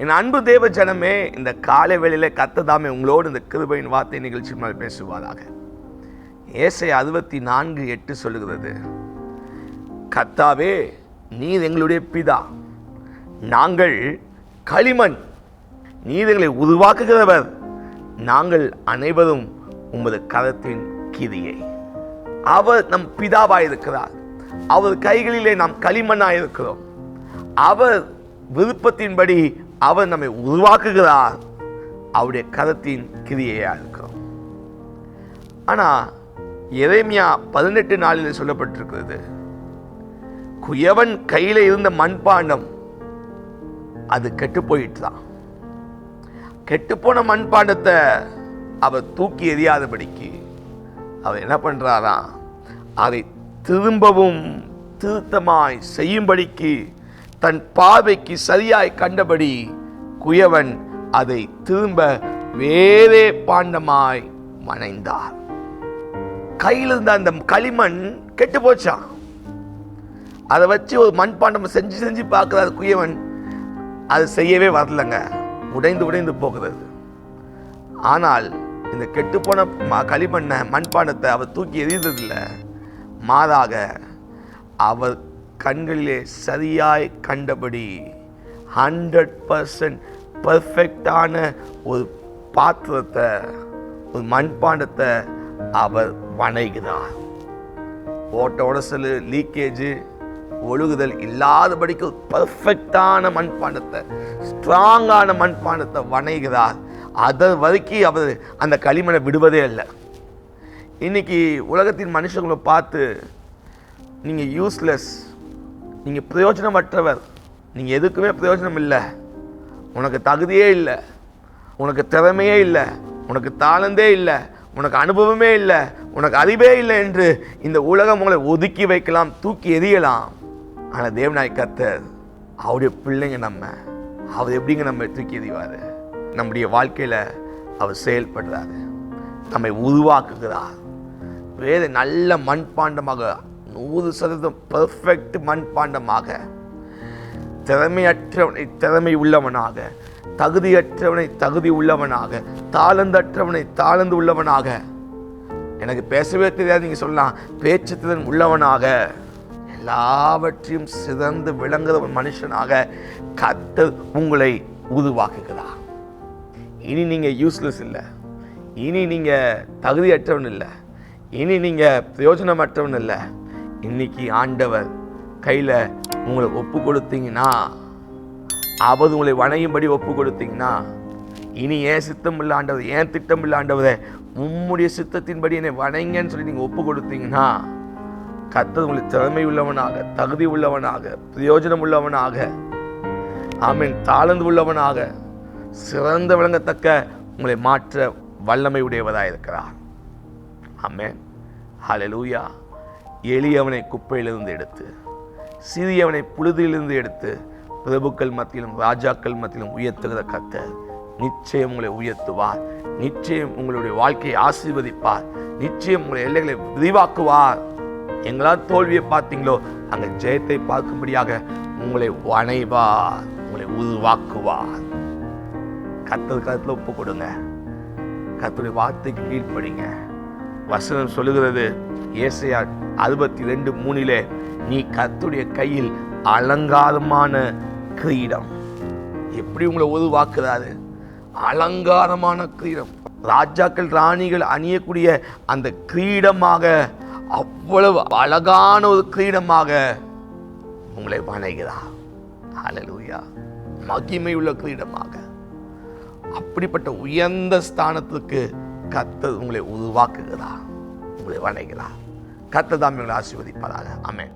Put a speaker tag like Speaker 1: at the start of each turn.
Speaker 1: என் அன்பு தேவ ஜனமே இந்த காலை வேளையில் கத்ததாமே உங்களோடு இந்த கிருபையின் வார்த்தை நிகழ்ச்சி மேல் பேசுவாராக. ஏசை அறுபத்தி நான்கு எட்டு சொல்லுகிறது கத்தாவே நீர் எங்களுடைய பிதா. நாங்கள் களிமண். நீர் எங்களை உருவாக்குகிறவர். நாங்கள் அனைவரும் உமது கரத்தின் கிரியை அவர் நம் பிதாவாயிருக்கிறார். அவர் கைகளிலே நாம் களிமண்ணாயிருக்கிறோம். அவர் விருப்பத்தின்படி அவர் நம்மை உருவாக்குகிறார் அவருடைய கரத்தின் கிரியையாக இருக்கிறோம் ஆனால் இறைமையா பதினெட்டு நாளில் சொல்லப்பட்டிருக்கிறது குயவன் கையில் இருந்த மண்பாண்டம் அது கெட்டு போயிட்டுதான் கெட்டுப்போன மண்பாண்டத்தை அவர் தூக்கி எறியாதபடிக்கு அவர் என்ன பண்ணுறாராம் அதை திரும்பவும் திருத்தமாய் செய்யும்படிக்கு தன் பார்வைக்கு சரியாய் கண்டபடி குயவன் அதை திரும்ப வேறே பாண்டமாய் மனைந்தார். கையில் இருந்த அந்த களிமண் கெட்டு போச்சான் அதை வச்சு ஒரு மண்பாண்டம் செஞ்சு செஞ்சு பார்க்குறாரு குயவன். அது செய்யவே வரலங்க. உடைந்து உடைந்து போகிறது. ஆனால் இந்த கெட்டுப்போன ம- களிமண்ணை மண்பாண்டத்தை அவர் தூக்கி எறிந்ததில்லை. மாறாக அவர் கண்களிலே சரியாய் கண்டபடி ஹண்ட்ரட் பர்சன்ட் பர்ஃபெக்டான ஒரு பாத்திரத்தை ஒரு மண்பாண்டத்தை அவர் வணைகிறார் ஓட்ட உடசல் லீக்கேஜு ஒழுகுதல் இல்லாதபடிக்கு ஒரு பர்ஃபெக்டான மண்பாண்டத்தை ஸ்ட்ராங்கான மண்பாண்டத்தை வணைகிறார் அதை வரைக்கும் அவர் அந்த களிமண்ணை விடுவதே இல்லை. இன்னைக்கு உலகத்தின் மனுஷங்களை பார்த்து நீங்கள் யூஸ்லெஸ் நீங்கள் பிரயோஜனமற்றவர். நீங்கள் எதுக்குமே பிரயோஜனம் இல்லை உனக்கு தகுதியே இல்லை. உனக்கு திறமையே இல்லை. உனக்கு தாளந்தே இல்லை. உனக்கு அனுபவமே இல்லை. உனக்கு அறிவே இல்லை என்று இந்த உலகம் உங்களை ஒதுக்கி வைக்கலாம் தூக்கி எறியலாம். ஆனால் தேவநாய் கத்தர் அவருடைய பிள்ளைங்க நம்ம அவர் எப்படிங்க நம்ம தூக்கி எறிவார்? நம்முடைய வாழ்க்கையில் அவர் செயல்படுறாரு. நம்மை உருவாக்குகிறார். வேறு நல்ல மண்பாண்டமாக நூறு சதவீதம் பர்ஃபெக்ட் மண்பாண்டமாக திறமையற்றவனை திறமை உள்ளவனாக தகுதியற்றவனை தகுதி உள்ளவனாக தாளந்தற்றவனை தாளந்து உள்ளவனாக. எனக்கு பேசவே தெரியாது நீங்கள் சொல்லலாம். பேச்சு திறன் உள்ளவனாக. எல்லாவற்றையும் சிறந்து விளங்குற ஒரு மனுஷனாக கத்து உங்களை உருவாக்குகிறார். இனி நீங்கள் யூஸ்லெஸ் இல்லை. இனி நீங்கள் தகுதியற்றவன் இல்லை. இனி நீங்கள் பிரயோஜனமற்றவன் இல்லை. இன்னைக்கு ஆண்டவர் கையில் உங்களை ஒப்பு கொடுத்தீங்கன்னா அவர் உங்களை வணையும்படி ஒப்பு கொடுத்தீங்கன்னா இனி ஏன் சித்தம் இல்லை ஏன் திட்டம் இல்லை ஆண்டவரே? உம்முடைய சித்தத்தின்படி என்னை வணைங்கன்னு சொல்லி நீங்கள் ஒப்பு கொடுத்தீங்கன்னா கத்தது உங்களை திறமை உள்ளவனாக தகுதி உள்ளவனாக பிரயோஜனம் உள்ளவனாக ஆமீன் தாளந்து உள்ளவனாக சிறந்த விளங்கத்தக்க உங்களை மாற்ற வல்லமை உடையவதாக இருக்கிறார் ஆமேன். ஹலலூயா எளியவனை குப்பையிலிருந்து எடுத்து சிறியவனை புழுதியிலிருந்து எடுத்து பிரபுக்கள் மத்தியிலும் ராஜாக்கள் மத்தியிலும் உயர்த்துகிற கத்த நிச்சயம் உங்களை உயர்த்துவார். நிச்சயம் உங்களுடைய வாழ்க்கையை ஆசீர்வதிப்பார். நிச்சயம் உங்களை எல்லைகளை விரிவாக்குவார். எங்களால் தோல்வியை பார்த்தீங்களோ அங்கே ஜெயத்தை பார்க்கும்படியாக உங்களை வணைவார். உங்களை உருவாக்குவார். கத்தது கருத்தில் ஒப்பு கொடுங்க. கத்துடைய வார்த்தைக்கு கீழ்ப்படிங்க. வசனம் சொல்லுகிறது ஏசையா அறுபத்தி ரெண்டு மூணிலே நீ கத்துடைய கையில் அலங்காரமான கிரீடம். எப்படி உங்களை உருவாக்குறாரு? அலங்காரமான கிரீடம். ராஜாக்கள் ராணிகள் அணியக்கூடிய அந்த கிரீடமாக அவ்வளவு அழகான ஒரு கிரீடமாக உங்களை வணைகிறார் ஹalleluya. மகிமையுள்ள கிரீடமாக. அப்படிப்பட்ட உயர்ந்த ஸ்தானத்துக்கு கத்தர் உங்களை உருவாக்குகிறார். உங்களை வணைகிறார் கத்ததாம் எங்களை ஆசீர்வதிப்பதாக அமேன்